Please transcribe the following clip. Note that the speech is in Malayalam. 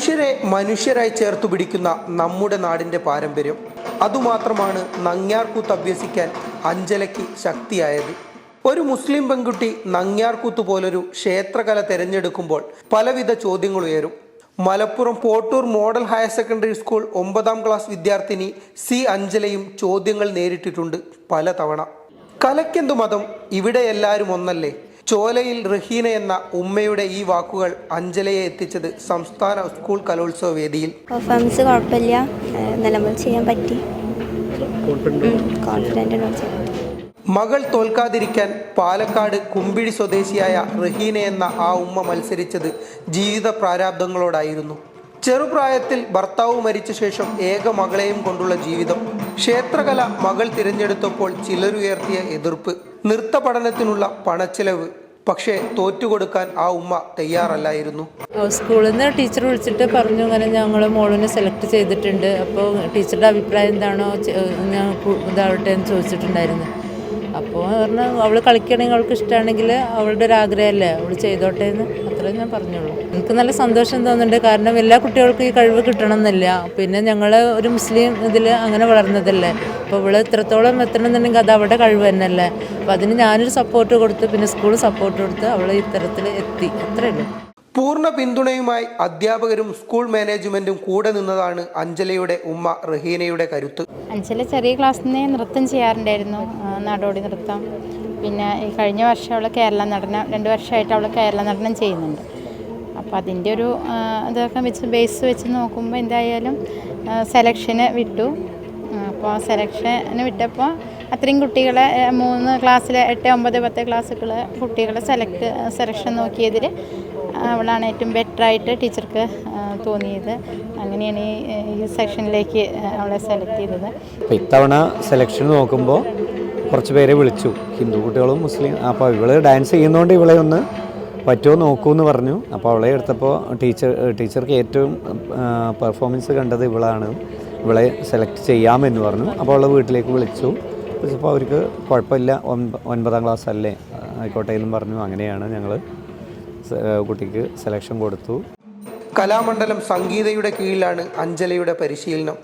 മനുഷ്യരെ മനുഷ്യരായി ചേർത്തു പിടിക്കുന്ന നമ്മുടെ നാടിന്റെ പാരമ്പര്യം. അതുമാത്രമാണ് നങ്ങ്യാർകൂത്ത് അഭ്യസിക്കാൻ അഞ്ജലയ്ക്ക് ശക്തിയായത്. ഒരു മുസ്ലിം പെൺകുട്ടി നങ്ങ്യാർകൂത്ത് പോലൊരു ക്ഷേത്രകല തിരഞ്ഞെടുക്കുമ്പോൾ പലവിധ ചോദ്യങ്ങൾ ഉയരും. Malappuram Pottur model higher secondary school ഒമ്പതാം ക്ലാസ് വിദ്യാർത്ഥിനി സി അഞ്ജലയും ചോദ്യങ്ങൾ നേരിട്ടിട്ടുണ്ട് പലതവണ. കലയ്ക്കെന്തു മതം? ഇവിടെ എല്ലാവരും ഒന്നല്ലേ? ചോലയിൽ റഹീന എന്ന ഉമ്മയുടെ ഈ വാക്കുകൾ അഞ്ജലയെ എത്തിച്ചത് സംസ്ഥാന സ്കൂൾ കലോത്സവ വേദിയിൽ. പെർഫോമൻസ് കുഴപ്പമില്ല. ഏഹ് നല്ലപോലെ ചെയ്യാൻ പറ്റി. കോൺഫിഡന്റ് ആണ് ചെയ്യാൻ പറ്റി മകൾ തോൽക്കാതിരിക്കാൻ പാലക്കാട് കുമ്പിഴി സ്വദേശിയായ റഹീന എന്ന ആ ഉമ്മ മത്സരിച്ചത് ജീവിത പ്രാരാബ്ദങ്ങളോടായിരുന്നു. ചെറുപ്രായത്തിൽ ഭർത്താവ് മരിച്ച ശേഷം ഏക മകളെയും കൊണ്ടുള്ള ജീവിതം. ക്ഷേത്രകല മകൾ തിരഞ്ഞെടുത്തപ്പോൾ ചിലരുയർത്തിയ എതിർപ്പ്. നൃത്ത പഠനത്തിനുള്ള പണച്ചെലവ്. പക്ഷേ തോറ്റുകൊടുക്കാൻ ആ ഉമ്മ തയ്യാറല്ലായിരുന്നു. സ്കൂളിൽ നിന്ന് ടീച്ചർ വിളിച്ചിട്ട് പറഞ്ഞു അങ്ങനെ ഞങ്ങൾ മോളിനെ സെലക്ട് ചെയ്തിട്ടുണ്ട്. അപ്പോൾ ടീച്ചറുടെ അഭിപ്രായം എന്താണോ ഞാൻ ഇതാവട്ടെ എന്ന് ചോദിച്ചിട്ടുണ്ടായിരുന്നു. അപ്പോൾ പറഞ്ഞാൽ അവൾ കളിക്കണമെങ്കിൽ അവൾക്ക് ഇഷ്ടമാണെങ്കിൽ അവളുടെ ഒരു ആഗ്രഹമല്ലേ അവൾ ചെയ്തോട്ടെ എന്ന് അത്രയും ഞാൻ പറഞ്ഞുള്ളൂ. എനിക്ക് നല്ല സന്തോഷം തോന്നുന്നുണ്ട്. കാരണം എല്ലാ കുട്ടികൾക്കും ഈ കഴിവ് കിട്ടണമെന്നില്ല. പിന്നെ ഞങ്ങൾ ഒരു മുസ്ലിം ഇതിൽ അങ്ങനെ വളർന്നതല്ലേ. അപ്പോൾ ഇവൾ ഇത്രത്തോളം എത്തണം എന്നുണ്ടെങ്കിൽ അത് അവളുടെ കഴിവ് തന്നെയല്ലേ. അപ്പോൾ അതിന് ഞാനൊരു സപ്പോർട്ട് കൊടുത്ത് പിന്നെ സ്കൂൾ സപ്പോർട്ട് കൊടുത്ത് അവൾ ഇത്തരത്തിൽ എത്തി. അത്രയേ ഉള്ളൂ. പൂർണ പിന്തുണയുമായി അധ്യാപകരും സ്കൂൾ മാനേജ്മെന്റും കൂടെ നിന്നതാണ് അഞ്ജലയുടെ ഉമ്മ റഹീനയുടെ കരുത്ത്. അഞ്ചല ചെറിയ ക്ലാസ്സിൽ നിന്ന് നൃത്തം ചെയ്യാറുണ്ടായിരുന്നു നാടോടി നൃത്തം. പിന്നെ ഈ കഴിഞ്ഞ വർഷം അവൾ കേരള നടനം രണ്ട് വർഷമായിട്ട് അവൾ കേരള നടനം ചെയ്യുന്നുണ്ട്. അപ്പോൾ അതിന്റെ ഒരു ഇതൊക്കെ വെച്ച് ബേസ് വെച്ച് നോക്കുമ്പോൾ എന്തായാലും സെലക്ഷന് വിട്ടു. അപ്പോൾ സെലക്ഷന് വിട്ടപ്പോൾ അത്രയും കുട്ടികളെ മൂന്ന് ക്ലാസ്സിലെ എട്ട് ഒമ്പത് പത്ത് ക്ലാസ്സുകൾ കുട്ടികളെ സെലക്ട് സെലക്ഷൻ നോക്കിയതിൽ അവളാണ് ഏറ്റവും ബെറ്ററായിട്ട് ടീച്ചർക്ക് തോന്നിയത്. അങ്ങനെയാണ് ഈ സെക്ഷനിലേക്ക് അവളെ സെലക്ട് ചെയ്തത്. അപ്പോൾ ഇത്തവണ സെലക്ഷൻ നോക്കുമ്പോൾ കുറച്ച് പേരെ വിളിച്ചു. ഹിന്ദു കുട്ടികളും മുസ്ലിം അപ്പോൾ ഇവൾ ഡാൻസ് ചെയ്യുന്നതുകൊണ്ട് ഇവളെ ഒന്ന് പറ്റുമോ നോക്കൂ എന്ന് പറഞ്ഞു. അപ്പോൾ അവളെ എടുത്തപ്പോൾ ടീച്ചർ ടീച്ചർക്ക് ഏറ്റവും പെർഫോമൻസ് കണ്ടത് ഇവളാണ്. ഇവളെ സെലക്ട് ചെയ്യാമെന്ന് പറഞ്ഞു. അപ്പോൾ അവളെ വീട്ടിലേക്ക് വിളിച്ചു. വിളിച്ചപ്പോൾ അവർക്ക് കുഴപ്പമില്ല. ഒൻപ- ഒൻപതാം ക്ലാസ് അല്ലേ ആയിക്കോട്ടെ എന്നും പറഞ്ഞു. അങ്ങനെയാണ് ഞങ്ങൾ കുട്ടിക്ക് സെലക്ഷൻ കൊടുത്തു. കലാമണ്ഡലം സംഗീതയുടെ കീഴിലാണ് അഞ്ജലയുടെ പരിശീലനം.